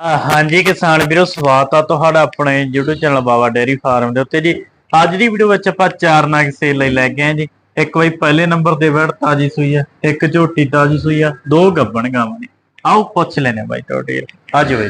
ਹਾਂਜੀ ਕਿਸਾਨ ਵੀਰੋ, ਸਵਾਗਤ ਆ ਤੁਹਾਡਾ ਆਪਣੇ YouTube channel Baba dairy farm ਦੇ ਉੱਤੇ ਜੀ। ਅੱਜ ਦੀ ਵੀਡੀਓ ਵਿੱਚ ਆਪਾਂ ਚਾਰ ਨਗ ਸੇਲ ਲਈ ਲੈ ਕੇ ਆਏ ਜੀ। ਇੱਕ ਬਈ ਪਹਿਲੇ ਨੰਬਰ ਦੇ ਵੜ ਤਾਜੀ ਸੂਈ ਆ, ਇੱਕ ਝੋਟੀ ਤਾਜੀ ਸੂਈ ਆ, ਦੋ ਗੱਬਣ ਗਾਵਾਂ ਨੇ। ਆਓ ਪੁੱਛ ਲੈਨੇ ਬਾਈ ਤੁਹਾਡੇ। ਅੱਜ ਬਾਈ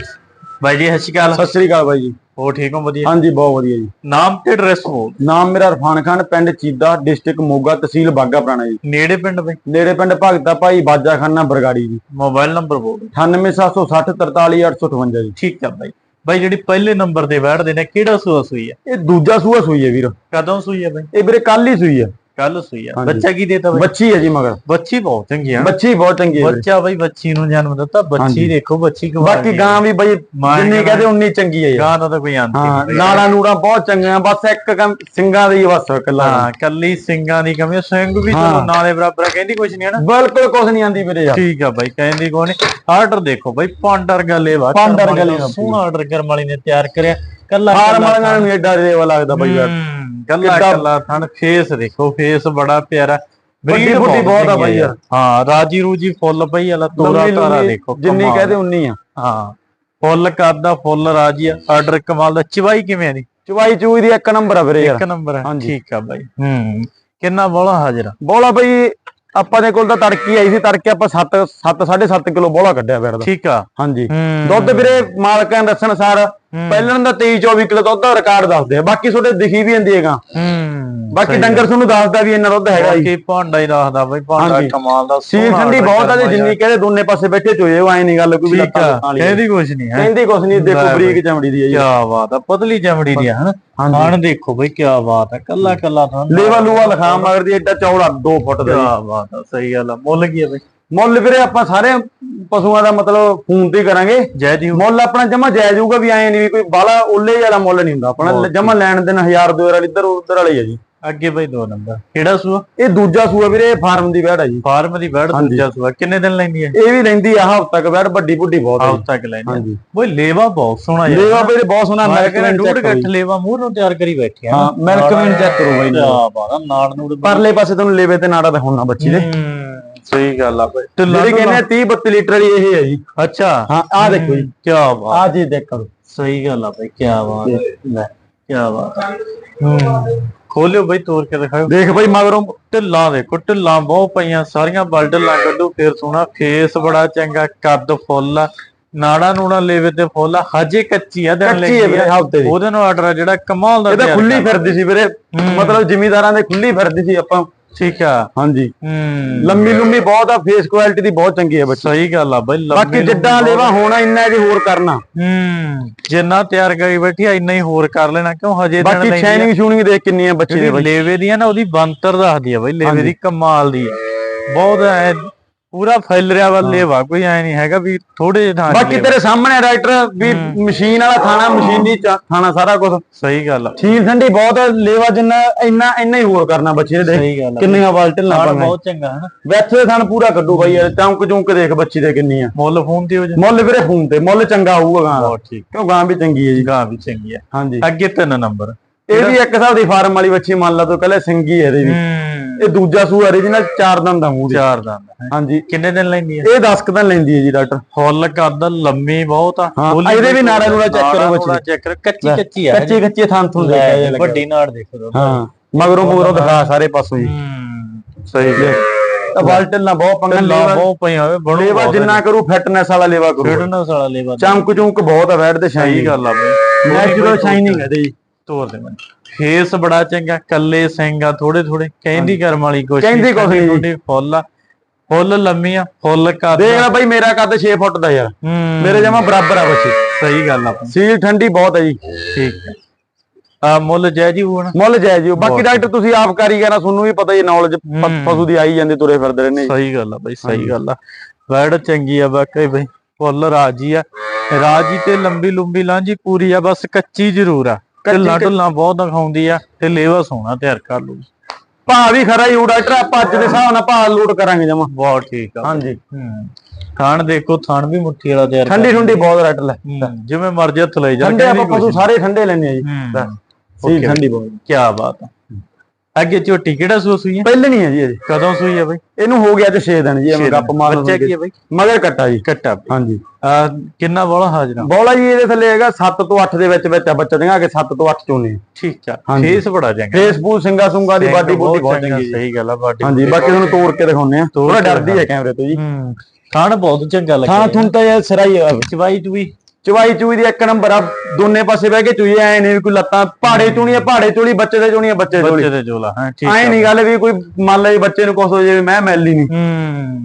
ਬਾਈ ਜੀ, ਸਤਿ ਸ਼੍ਰੀ ਅਕਾਲ। ਸਤਿ ਸ੍ਰੀ ਅਕਾਲ ਬਾਈ ਜੀ। ਹੋ ਠੀਕ ਹੋ? ਵਧੀਆ? ਹਾਂਜੀ ਬਹੁਤ ਵਧੀਆ ਜੀ। ਨਾਮ ਤੇ ਐਡਰੈਸ ਬੋਲ ਨਾਮ ਮੇਰਾ ਇਰਫਾਨ ਖਾਨ ਪਿੰਡ ਚੀਦਾ ਡਿਸਟ੍ਰਿਕਟ ਮੋਗਾ ਤਹਿਸੀਲ ਬਾਗਾ ਪੁਰਾਣਾ ਜੀ। ਨੇੜੇ ਪਿੰਡ ਬਈ? ਨੇੜੇ ਪਿੰਡ ਭਗਤਾ ਭਾਈ ਬਾਜਾ ਖਾਨਾ ਬਰਗਾੜੀ ਜੀ। ਮੋਬਾਈਲ ਨੰਬਰ ਬੋਲ 98760 43858 ਜੀ। ਠੀਕ ਆ ਬਾਈ। ਬਾਈ ਜਿਹੜੀ ਪਹਿਲੇ ਨੰਬਰ ਤੇ ਵੜਦੇ ਨੇ ਕਿਹੜਾ ਸੂਆ ਸੂਈ ਆ? ਇਹ ਦੂਜਾ ਸੂਆ ਸੂਈ ਹੈ ਵੀਰ। ਕਦੋਂ ਸੂਈ ਆ ਬਾਈ? ਇਹ ਵੀਰੇ ਕੱਲ ਹੀ ਸੂਈ ਹੈ ਕੱਲ ਸੂਈ ਆ। ਹਾਂਜੀ। ਬੱਚਾ ਕੀ ਦੇਤਾ ਬਾਈ? ਬੱਚੀ ਹੈ ਜੀ ਮਗਰ। ਬੱਚੀ ਬਹੁਤ ਚੰਗੀ ਆ। ਬੱਚੀ ਬਹੁਤ ਚੰਗੀ ਹੈ। ਬੱਚਾ ਬਈ ਬੱਚੀ ਨੂੰ ਜਨਮ ਦਿੱਤਾ ਬੱਚੀ ਹਾਂਜੀ। ਦੇਖੋ ਬੱਚੀ ਕਮਾਲ ਬਾਕੀ ਗਾਂ ਵੀ ਬਈ ਮਾਂ ਜਿੰਨੀ ਕਹਦੇ ਉਨੀ ਚੰਗੀ ਹੈ। ਗਾਂ ਦਾ ਤਾਂ ਕੋਈ ਅੰਤ ਹੀ ਹਾਂ ਨਹੀਂ। ਨਾੜਾ ਨੂੜਾ ਬਹੁਤ ਚੰਗੀਆਂ ਬਸ ਇੱਕ ਕੰਮ ਸਿੰਘਾਂ ਦੀ ਬਸ ਕੱਲਾ ਹਾਂ ਕੱਲੀ ਸਿੰਘਾਂ ਦੀ ਕਮੀ ਆ, ਸਿੰਘ ਵੀ ਚਲੋ ਹਾਂ। ਨਾਲੇ ਬਰਾਬਰ ਆ, ਕਹਿੰਦੀ ਕੁਛ ਨਹੀਂ ਹੈ ਨਾ। ਬਿਲਕੁਲ ਕੁਝ ਨਹੀਂ ਆਂਦੀ ਵੀਰੇ ਯਾਰ। ਠੀਕ ਆ ਬਾਈ ਕਹਿੰਦੀ ਕੋਈ ਨਹੀਂ ਆਰਡਰ ਦੇਖੋ ਬਾਈ ਪਾਂਡਰ ਗੱਲੇ ਵਾ ਪਾਂਡਰ ਗੱਲੇ ਵਾ। ਸੋਹਣਾ ਆਰਡਰ ਕਰਮ ਵਾਲੀ ਨੇ ਤਿਆਰ ਕਰਿਆ। ਕੱਲਾ ਫਾਰਮ ਵਾਲਿਆਂ ਨੂੰ ਏਡਾ ਰੇਵਾ ਲੱਗਦਾ ਬਈ ਯਾਰ। ਕੱਲਾ ਕੱਲਾ ਥਣ ਫੇਸ ਦੇਖੋ ਫੇਸ ਬੜਾ ਪਿਆਰਾ। breed ਬੁੱਢੀ ਬਹੁਤ ਆ ਬਾਈ ਯਾਰ। ਹਾਂ ਰਾਜੀ ਰੂਜੀ ਫੁੱਲ ਪਈ ਵਾਲਾ ਤੋਰਾ ਤਾਰਾ ਦੇਖੋ ਜਿੰਨੀ। ਕਹਦੇ ਉਨੀ ਆ। ਹਾਂ ਫੁੱਲ ਕਰਦਾ ਫੁੱਲ ਰਾਜੀ ਆ। ਆਰਡਰ ਕਮਾਲ ਦਾ ਚਵਾਈ ਕਿਵੇਂ ਆ ਦੀ? ਚਵਾਈ ਚੂਈ ਦੀ ਇੱਕ ਨੰਬਰ ਆ ਵੀਰੇ ਯਾਰ। ਇੱਕ ਨੰਬਰ ਹਾਂਜੀ। ਠੀਕ ਆ ਬਾਈ। ਹੂੰ ਕਿੰਨਾ ਬੋਲਾ ਹਾਜ਼ਰ ਬੋਲਾ ਬਈ ਆਪਾਂ ਦੇ ਕੋਲ ਤਾਂ ਤੜਕੀ ਆਈ ਸੀ ਤੜਕੇ ਆਪਾਂ 7 7 7.5 ਕਿਲੋ ਬੋਲਾ ਕੱਢਿਆ ਫਿਰ ਦਾ ਠੀਕ ਆ। ਹਾਂਜੀ। ਦੁੱਧ ਵੀਰੇ ਮਾਲਕਾਂ ਦੱਸਣ ਸਾਰ ਪਹਿਲਾਂ ਦਾ 23 24 ਕਿਲੋ ਦੁੱਧ ਦਾ ਰਿਕਾਰਡ ਦੱਸਦੇ ਆ। ਬਾਕੀ ਤੁਹਾਡੇ ਦਿਖੀ ਵੀ ਜਾਂਦੀ ਹੈਗਾ। ਹੂੰ ਬਾਕੀ ਡੰਗਰ ਤੁਹਾਨੂੰ ਦੱਸਦਾ ਵੀ ਇੰਨਾ ਦੁੱਧ ਹੈਗਾ ਜੀ। ਬਾਕੀ ਭਾਂਡਾ ਹੀ ਰੱਖਦਾ ਬਾਈ ਭਾਂਡਾ। ਕਮਾਲ ਦਾ ਸੋਹਣਾ ਠੰਡੀ ਬਹੁਤ ਆ ਤੇ ਜਿੰਨੀ ਕਹਦੇ ਦੋਨੇ ਪਾਸੇ ਬੈਠੇ ਚੋਏ ਉਹ ਐ ਨਹੀਂ ਗੱਲ ਕੋਈ ਲੱਤਾਂ ਵਾਲੀ। ਕਹਿੰਦੀ ਕੁਛ ਨਹੀਂ ਹੈ। ਕਹਿੰਦੀ ਕੁਛ ਨਹੀਂ ਦੇਖੋ ਬਰੀਕ ਚਮੜੀ ਦੀ ਹੈ ਕੀ ਜੀ ਬਾਤ ਆ ਪਤਲੀ ਚਮੜੀ ਦੀ ਆ ਹਨਾ? ਖਾਣ ਦੇਖੋ ਬਈ ਕੀ ਬਾਤ ਆ ਕੱਲਾ ਕੱਲਾ ਥਾਂ ਲੇਵਾ ਲੂਆ ਲਖਾ ਮਗਰ ਦੀ ਐਡਾ ਚੌੜਾ 2 ਫੁੱਟ ਦਾ। ਕੀ ਬਾਤ ਆ ਸਹੀ ਗੱਲ ਆ ਮੁੱਲ ਕੀ ਆ ਬਈ? ਮੁੱਲ ਵੀਰੇ ਆਪਾਂ ਸਾਰੇ ਪਸ਼ੂਆਂ ਦਾ ਮਤਲਬ ਫੋਨ ਤੇ ਹੀ ਕਰਾਂਗੇ। ਜੈ ਦੀ ਮੁੱਲ ਆਪਣਾ ਜਮਾ ਜਾਇਜ਼ ਹੋਊਗਾ ਵੀ ਐ ਨਹੀਂ ਵੀ ਕੋਈ ਬਾਲਾ ਉੱਲੇ ਵਾਲਾ ਮੁੱਲ ਨਹੀਂ ਹੁੰਦਾ। ਆਪਣਾ ਜਮਾ ਲੈਣ ਦੇਣ 1000 ਦੋ ਹਜ਼ਾਰ ਇੱਧਰ ਉੱਧਰ ਵਾਲੇ ਹੀ ਆ ਜੀ। ਅੱਗੇ ਬਈ ਦੋ ਨੰਬਰ। ਕਿਹੜਾ ਸੂਆ? ਇਹ ਦੂਜਾ ਸੂਆ ਵੀਰੇ ਫਾਰਮ ਦੀ ਵੈੜ ਆ ਜੀ। ਫਾਰਮ ਦੀ ਹਾਂਜੀ। ਦੂਜਾ ਸੂਆ। ਕਿੰਨੇ ਦਿਨ ਲੈਂਦੀ ਹੈ? ਇਹ ਵੀ ਲੈਂਦੀ ਆ ਹਫ਼ਤਾ ਕ ਵੈੜ ਵੱਡੀ ਬੁੱਢੀ ਬਹੁਤ ਆ ਆਉ ਜੀ। ਤੱਕ ਲੈਂਦੀ ਹਾਂਜੀ। ਬਈ ਲੇਵਾ ਬਹੁਤ ਸੋਹਣਾ ਯਾਰ। ਲੇਵਾ ਵੀਰੇ ਬਹੁਤ ਸੋਹਣਾ ਮੈਂ ਕਹਿੰਦਾ ਚੈੱਕ ਗੱਠ ਲੇਵਾ ਮੂੰਹ ਨੂੰ ਤਿਆਰ ਕਰੀ ਬੈਠੇ ਆ ਹਾਂ ਮਿਲਕ ਵੈਨ ਚੈੱਕ ਕਰੋ ਬਾਈ ਕੀ ਬਾਤ ਆ ਨਾੜ ਨੂੜ। ਪਰਲੇ ਪਾਸੇ ਤੁਹਾਨੂੰ ਲੇਵੇ ਤੇ ਨਾੜਾ ਦਿਖਾਉਣਾ ਬੱਚੀ ਦੇ। ਹੂੰ, ਸਹੀ ਗੱਲ ਆ ਤੇ ਜਿਹੜੀ ਕਹਿੰਦੇ ਆ 30 32 ਲੀਟਰ ਵਾਲੀ ਇਹ ਹੈ ਜੀ। ਅੱਛਾ। ਹਾਂ ਆ ਦੇਖੋ ਜੀ। ਕੀ ਬਾਤ। ਆ ਚੀਜ਼ ਦੇਖ ਕਰੋ। ਸਹੀ ਗੱਲ ਆ ਬਈ ਕੀ ਬਾਤ। ਲੈ ਕੀ ਬਾਤ। ਆ। ਖੋਲਿਓ ਬਈ ਤੋੜ ਕੇ ਦਿਖਾਓ ਦੇਖ ਬਈ ਮਗਰੋਂ ਢਿੱਲਾਂ ਦੇਖੋ ਢਿੱਲਾਂ ਬਹੁਤ ਪਈਆਂ ਸਾਰੀਆਂ ਬਲ ਢਿੱਲਾਂ ਕੱਢੋ ਫੇਰ ਸੋਹਣਾ ਫੇਸ ਬੜਾ ਚੰਗਾ ਕੱਦ ਫੁੱਲ ਆ ਨਾੜਾ ਨੂੜਾ ਲੇਵੇ ਤੇ ਫੁੱਲ ਆ ਹਜੇ ਕੱਚੀ ਆ ਦਿਨ ਕੱਚੀ ਵੀਰੇ ਹਫ਼ਤੇ ਦੀ। ਉਹਦੇ ਨੂੰ ਆਰਡਰ ਆ ਜਿਹੜਾ ਕਮਾਲ ਦਾ ਇਹ ਤਾਂ ਤਿਆਰ ਖੁੱਲੀ। ਫਿਰਦੀ ਸੀ ਵੀਰੇ। ਮਤਲਬ ਜ਼ਿਮੀਦਾਰਾਂ ਦੇ ਖੁੱਲੀ ਫਿਰਦੀ ਸੀ ਆਪਾਂ। ਠੀਕ ਆ ਹਾਂਜੀ। ਹੂੰ। ਲੰਮੀ ਲੰਮੀ ਬਹੁਤ ਆ ਫੇਸ ਕੁਆਲਿਟੀ ਦੀ ਬਹੁਤ ਚੰਗੀ ਹੈ ਬੱਚੀ। ਸਹੀ ਗੱਲ ਆ ਬਈ ਬਾਕੀ ਜਿੱਦਾਂ ਲੇਵਾ ਹੋਣਾ ਇੰਨਾ ਜੀ ਹੋਰ ਕਰਨਾ। ਹੂੰ। ਜਿੰਨਾ ਤਿਆਰ ਕਰੀ ਬੈਠੀ ਆ ਇੰਨਾ ਹੀ ਹੋਰ ਕਰ ਲੈਣਾ ਕਿਉਂ ਹਜੇ ਦਿਨ ਬਾਕੀ ਆ। ਸ਼ਾਈਨਿੰਗ ਸ਼ੂਨਿੰਗ ਦੇਖ ਕਿੰਨੀ ਹੈ ਬੱਚੀ ਦੇ ਲੇਵੇ ਦੀ ਆ ਨਾ ਉਹਦੀ ਬੰਤਰ ਦੱਸਦੀ ਆ ਬਈ ਲੇਵੇ ਦੀ ਕਮਾਲ ਦੀ ਆ। ਬਹੁਤ ਐ ਪੂਰਾ ਫੈਲ ਰਿਹਾ ਵਾ ਲੇਵਾ ਕੋਈ ਐ ਨਹੀਂ ਹੈਗਾ ਵੀ ਥੋੜੇ ਜਿਹੇ ਥਾਂ 'ਚ ਬਾਕੀ। ਤੇਰੇ ਸਾਹਮਣੇ ਰਾਈਟਰ ਵੀ ਮਸ਼ੀਨ ਵਾਲਾ ਥਾਣਾ ਮਸ਼ੀਨੀ ਥਾਣਾ ਸਾਰਾ ਕੁਝ ਸਹੀ ਗੱਲ ਆ। ਛੀਲ ਠੰਡੀ ਬਹੁਤ ਲੇਵਾ ਜਿੰਨਾ ਇੰਨਾ ਇੰਨਾ ਹੀ ਹੋਰ ਕਰਨਾ ਬੱਚੇ ਦੇ। ਕਿੰਨੀਆਂ ਨਾੜ ਪਾਵਾਂ ਬਹੁਤ ਚੰਗਾ ਹਨਾ? ਵੈਸੇ ਥਣ ਪੂਰਾ ਕੱਢੂ ਬਾਈ ਯਾਰ ਚੌਂਕ ਚੌਂਕ ਦੇਖ ਬੱਚੀ ਦੇ ਕਿੰਨੀ ਆ ਮੁੱਲ ਫੋਨ ਤੇ ਹੋ ਜਾ। ਮੁੱਲ ਵੀਰੇ ਫੋਨ ਤੇ ਮੁੱਲ ਚੰਗਾ ਹੋਊਗਾ ਗਾਂ ਬਹੁਤ ਠੀਕ। ਕਿਉਂ ਗਾਂ ਵੀ ਚੰਗੀ ਹੈ ਜੀ। ਗਾਂ ਵੀ ਚੰਗੀ ਆ ਹਾਂਜੀ। ਅੱਗੇ ਤਿੰਨ ਨੰਬਰ। ਇਹ ਵੀ ਇੱਕ ਹਿਸਾਬ ਦੀ ਫਾਰਮ ਵਾਲੀ ਬੱਚੀ ਮੰਨ ਲਾ ਤੂੰ ਕਹਿੰਦੇ ਸਿੰਗੀ ਹੈ ਇਹਦੇ ਵੀ। ਹੂੰ। ਇਹ ਦੂਜਾ ਸੂ origignal ਚਾਰ ਦੰਦ ਦਾ ਮੂੰਹ ਚਾਰ ਦੰਦ। ਹਾਂਜੀ। ਕਿੰਨੇ ਦਿਨ ਲੈਂਦੀ ਹੈ? ਇਹ 10 ਕੁ ਦਿਨ ਲੈਂਦੀ ਹੈ ਜੀ ਡਾਕਟਰ। ਫੁੱਲ ਕੱਦ ਲੰਮੀ ਬਹੁਤ ਆ। ਇਹਦੇ ਵੀ ਨਾੜਾਂ ਨੂੜਾਂ check ਕਰੋ ਬੱਚੀ। check ਕਰੋ। ਕੱਚੀ ਕੱਚੀ ਆ। ਕੱਚੇ ਕੱਚੇ ਥਾਂ ਤੋਂ ਲੈ, ਦੇਖਿਆ ਜਾ ਵੱਡੀ ਨਾੜ ਦੇਖੋ ਹਾਂ ਮਗਰੋਂ ਮਗਰੋਂ ਦਿਖਾ ਸਾਰੇ ਪਾਸੋਂ ਜੀ ਸਹੀ ਤਾਂ ਬਾਲਟਲ ਨਾ ਬਹੁਤ ਪੰਗਾ ਲੇਵਾ ਬਹੁਤ ਪਈਆਂ ਹੋਵੇ ਬਣੂ ਲੇਵਾ ਜਿੰਨਾ ਕਰੂ ਫਿਟਨੈਸ ਵਾਲਾ ਲੇਵਾ ਕਰੂ। ਖੇਡਣਾ ਸਾਲਾ ਲੇਵਾ। ਚਮਕ ਚੁੰਕ ਬਹੁਤ ਆ ਵੈਟ ਤੇ ਸ਼ਾਈਨ। ਗੱਲ ਆ ਬਈ। ਨੈਚੁਰਲ ਸ਼ਾਈਨਿੰਗ ਹੈ ਜੀ। ਤੋਰ ਦੇ ਮੈਂ ਫੇਸ ਬੜਾ ਚੰਗਾ ਕੱਲੇ ਸਿੰਘ ਆ ਥੋੜੇ ਥੋੜੇ ਕਹਿੰਦੀ ਕਰਮ ਵਾਲੀ ਕੁਛ ਕਹਿੰਦੀ ਕੁਛ ਨੀ ਜੀ। ਥੋੜੀ ਫੁੱਲ ਆ ਫੁੱਲ ਲੰਮੀ ਆ ਫੁੱਲ ਕੱਦ ਦੇਖ ਲੈ ਬਾਈ ਮੇਰਾ ਕੱਦ 6 ਫੁੱਟ ਦਾ ਯਾਰ। ਹੂੰ। ਮੇਰੇ ਜਮਾ ਬਰਾਬਰ ਆ ਬੱਚੇ। ਸਹੀ ਗੱਲ ਆ। ਸੀਲ ਠੰਡੀ ਬਹੁਤ ਹੈ ਜੀ। ਠੀਕ ਹੈ ਆ ਮੁੱਲ ਜੈ ਜੀ ਹੋਣਾ। ਮੁੱਲ ਜਾਇਜ਼ ਜੀ ਬਾਕੀ ਡਾਕਟਰ ਤੁਸੀਂ ਆਪ ਕਾਰੀਗਰ ਤੁਹਾਨੂੰ ਵੀ ਪਤਾ ਹੀ ਨੌਲੇਜ ਪਸ਼ੂ ਦੀ ਆਈ ਜਾਂਦੀ ਤੁਰੇ ਫਿਰਦੇ ਰਹਿੰਦੇ ਜੀ। ਸਹੀ ਗੱਲ ਆ ਬਈ ਸਹੀ ਗੱਲ ਆ। ਵੈੜ ਚੰਗੀ ਆ ਬਾਕੀ ਬਈ। ਫੁੱਲ ਰਾਜੀ ਆ। ਰਾਜੀ ਤੇ ਲੰਬੀ ਲੰਬੀ ਲਾਂਜੀ ਪੂਰੀ ਆ ਬਸ ਕੱਚੀ ਜ਼ਰੂਰ ਆ। ਢਿੱਲਾਂ ਢੁੱਲਾਂ ਬਹੁਤ ਦਿਖਾਉਂਦੀ ਆ ਤੇ ਲੇਵਾ ਸੋਹਣਾ ਤਿਆਰ ਕਰ ਲੂ ਭਾਅ ਵੀ ਖਰਾ ਹੀ ਉਹ ਡਾਕਟਰ ਆਪਾਂ ਅੱਜ ਦੇ ਹਿਸਾਬ ਨਾਲ ਭਾਅ ਲੋਡ ਕਰਾਂਗੇ ਜਮਾ। ਬਹੁਤ ਠੀਕ ਆ। ਹਾਂਜੀ। ਹੂੰ। ਥਾਣ ਦੇਖੋ ਥਾਣ ਵੀ ਮੁੱਠੀ ਵਾਲਾ ਤਿਆਰ ਠੰਡੀ ਠੰਡੀ ਬਹੁਤ ਡਾਕਟਰ ਲੈ। ਜਿਵੇਂ ਮਰਜ਼ੀ ਹੱਥ ਲਈ ਜਾ ਠੰਡੇ ਆਪਾਂ ਪਸ਼ੂ ਸਾਰੇ ਠੰਡੇ ਲੈਣੇ ਆ ਜੀ। ਸੀਲ ਠੰਡੀ ਬਹੁਤ। ਕੀ ਬਾਤ ਆ। ਅੱਗੇ ਝੋਟੀ ਕਿਹੜਾ ਸੂਆ ਸੂਈ ਹੈ? ਪਹਿਲੇ ਨਹੀਂ ਹੈ ਜੀ ਅਜੇ ਕਦੋਂ ਸੂਈ ਹੈ ਬਈ? ਇਹਨੂੰ ਹੋ ਗਿਆ ਤੇ 6 ਦਿਨ ਜੀ ਐਵੇਂ ਗੱਪ ਮਾਰ ਬੱਚਾ ਕੀ ਹੈ ਬਈ? ਮਗਰ ਕੱਟਾ ਜੀ। ਕੱਟਾ ਹਾਂਜੀ। ਆ ਕਿੰਨਾ ਬੋਲਾ ਹਾਜ਼ਰਾ? ਬੋਲਾ ਜੀ ਇਹਦੇ ਥੱਲੇ ਹੈਗਾ 7 ਤੋਂ 8 ਦੇ ਵਿੱਚ ਵਿੱਚ ਆ ਬੱਚਾ ਦੀਆਂ ਕਿ 7 ਤੋਂ 8 ਚੋਨੇ ਠੀਕ ਆ। ਫੇਸ ਬੜਾ ਚੰਗਾ। ਫੇਸਬੁੱਕ ਸਿੰਗਾ ਸੁੰਗਾ ਦੀ ਬਾਡੀ ਬੂਡੀ ਬਹੁਤ ਚੰਗਾ, ਸਹੀ ਗੱਲ ਆ ਬਾਡੀ ਹਾਂਜੀ ਬਾਕੀ ਤੁਹਾਨੂੰ ਤੋੜ ਕੇ ਦਿਖਾਉਨੇ ਆ ਥੋੜਾ ਡਰਦੀ ਹੈ ਕੈਮਰੇ ਤੋਂ ਜੀ। ਹੂੰ ਖਾਣ ਬਹੁਤ ਚੰਗਾ ਲੱਗਿਆ ਥੁਣ ਤਾਂ ਇਹ ਸਿਰਾ ਹੀ ਚਵਾਈ ਚਵਾਈ ਚੂਈ ਦੀ ਇੱਕ ਨੰਬਰ ਆ ਦੋਨੇ ਪਾਸੇ ਬਹਿ ਕੇ ਚੂਈ ਐ ਨਹੀਂ ਕੋਈ ਲੱਤਾਂ ਪਹਾੜੇ ਚੂਣੀ ਆ ਪਹਾੜੇ ਚੂਣੀ ਬੱਚੇ ਦੇ ਚੂਣੀ ਆ ਬੱਚੇ ਚੂਣੀ ਬੱਚੇ ਦੇ ਹਾਂ ਠੀਕ ਐ ਨਹੀਂ ਗੱਲ ਵੀ ਕੋਈ ਮੰਨ ਲਈ ਬੱਚੇ ਨੂੰ ਕੁਛ ਹੋ ਜਾਵੇ ਮੈਂ ਮੈਲੀ ਨਹੀਂ ਹੂੰ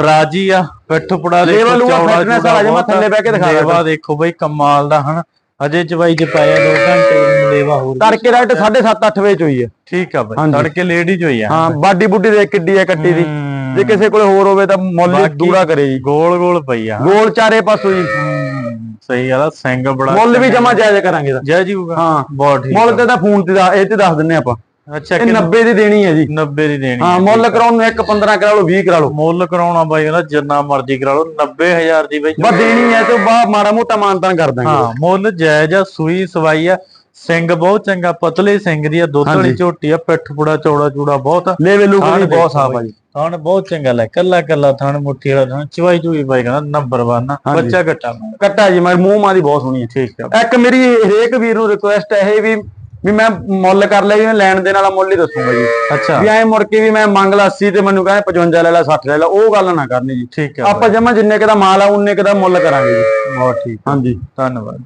ਰਾਜੀ ਆ ਪਿੱਠ ਪੁੜਾ ਚੌੜਾ ਚੂੜਾ ਆ। ਥੱਲੇ ਬਹਿ ਕੇ ਦਿਖਾ ਦਿੰਦਾ। ਦੇਖੋ ਬਈ ਕਮਾਲ ਦਾ ਹਨ ਅਜੇ ਚਵਾਈ ਚ ਪਾਇਆ 2 ਘੰਟੇ ਲੇਵਾ ਹੋਰ। ਤੜਕੇ ਰਾਈਟ 7:30 8 ਵਜੇ ਚੋਈ ਆ ਠੀਕ ਆ ਬਈ। ਤੜਕੇ ਲੇਡੀ ਚ ਹੋਈ ਆ ਹਾਂ ਬਾਡੀ ਬੁੱਡੀ ਦੇ ਕਿੱਡੀ ਆ ਕੱਟੀ ਦੀ ਹੂੰ। ਜੇ ਕਿਸੇ ਕੋਲੇ ਹੋਰ ਹੋਵੇ ਤਾਂ ਮੁੱਲ ਦੂਰਾ ਕਰੇ ਜੀ। ਗੋਲ ਗੋਲ ਪਈ ਆ। ਗੋਲ ਚਾਰੇ ਪਾਸੋਂ ਜੀ। ਹੂੰ, ਸਹੀ ਆ ਸਿੰਘ ਬੜਾ ਮੁੱਲ ਵੀ ਜਮਾ ਜਾਇਜ਼ ਕਰਾਂਗੇ ਦਾ ਜੈ ਜੀ ਹੋਊਗਾ। ਹਾਂ ਬਹੁਤ ਠੀਕ ਮੁੱਲ ਤੇ ਤਾਂ ਫੋਨ ਤੇ ਦਾ- ਇਹ ਤੇ ਦੱਸ ਦਿੰਨੇ ਆਪਾਂ। ਅੱਛਾ ਇਹ ਕਿ 90 ਦੀ ਦੇਣੀ ਹੈ ਜੀ। 90 ਦੀ ਦੇਣੀ ਹਾਂ। ਮੁੱਲ ਕਰਾਉਣ ਨੂੰ ਇੱਕ 15 ਕਰਾ ਲਓ 20 ਕਰਾ ਲਓ। ਮੁੱਲ ਕਰਾਉਣਾ ਬਾਈ ਉਹਦਾ ਜਿੰਨਾ ਮਰਜ਼ੀ ਕਰਾ ਲਓ 90000 ਦੀ ਬਈ। ਬਸ ਦੇਣੀ ਹੈ ਤੇ ਬਾ ਮਾੜਾ ਮੋਟਾ ਮਾਨਤਾਨ ਕਰ ਦਾਂਗੇ। ਹਾਂ ਮੁੱਲ ਜਾਇਜ਼ ਆ ਸੂਈ ਸਵਾਈ ਆ। ਸਿੰਘ ਬਹੁਤ ਚੰਗਾ ਪਤਲੇ ਸਿੰਘ ਦੀ ਆ ਦੁੱਧ ਵਾਲੀ। ਝੋਟੀ ਆ ਪਿੱਠ ਪੁੜਾ ਚੌੜਾ ਚੂੜਾ ਬਹੁਤ ਆ। ਲੈ ਵੇ ਲੋਕ ਵੀ ਬਹੁਤ ਸਾਫ਼ ਆ ਜੀ। ਥਣ ਬਹੁਤ ਚੰਗਾ ਲੈ ਕੱਲਾ ਕੱਲਾ ਥਣ ਮੁੱਠੀ ਵਾਲਾ ਥਣ ਚਵਾਈ ਚੂਈ ਬਾਈ ਕਹਿੰਦਾ ਨੰਬਰ 1 ਆ ਹਾਂਜੀ। ਬੱਚਾ ਘਟਾ ਕੱਟਾ ਜੀ ਮੈਂ ਮੂੰਹ ਮਾਂ ਦੀ ਬਹੁਤ ਸੋਹਣੀ ਹੈ ਠੀਕ ਆ। ਇੱਕ ਮੇਰੀ ਹਰੇਕ ਵੀਰ ਨੂੰ ਰਿਕੁਐਸਟ ਹੈ ਇਹ ਵੀ ਵੀ ਮੈਂ ਮੁੱਲ ਕਰ ਲਿਆ ਜੀ ਮੈਂ ਲੈਣ ਦੇਣ ਵਾਲਾ ਮੁੱਲ ਹੀ ਦੱਸੂਗਾ ਜੀ। ਅੱਛਾ। ਵੀ ਐ ਮੁੜ ਕੇ ਵੀ ਮੈਂ ਮੰਗ ਲਾ 80 ਤੇ ਮੈਨੂੰ ਕਹਿੰਦੇ 55 ਲੈ ਲੈ 60 ਲੈ ਲੈ ਉਹ ਗੱਲ ਨਾ ਕਰਨੀ ਜੀ। ਠੀਕ ਆ ਆਪਾਂ ਜਮਾ ਜਿੰਨੇ ਕੁ ਦਾ ਮਾਲ ਆ ਉਨੇ ਕੁ ਦਾ ਮੁੱਲ ਕਰਾਂਗੇ ਜੀ। ਬਹੁਤ ਠੀਕ ਹਾਂਜੀ। ਧੰਨਵਾਦ।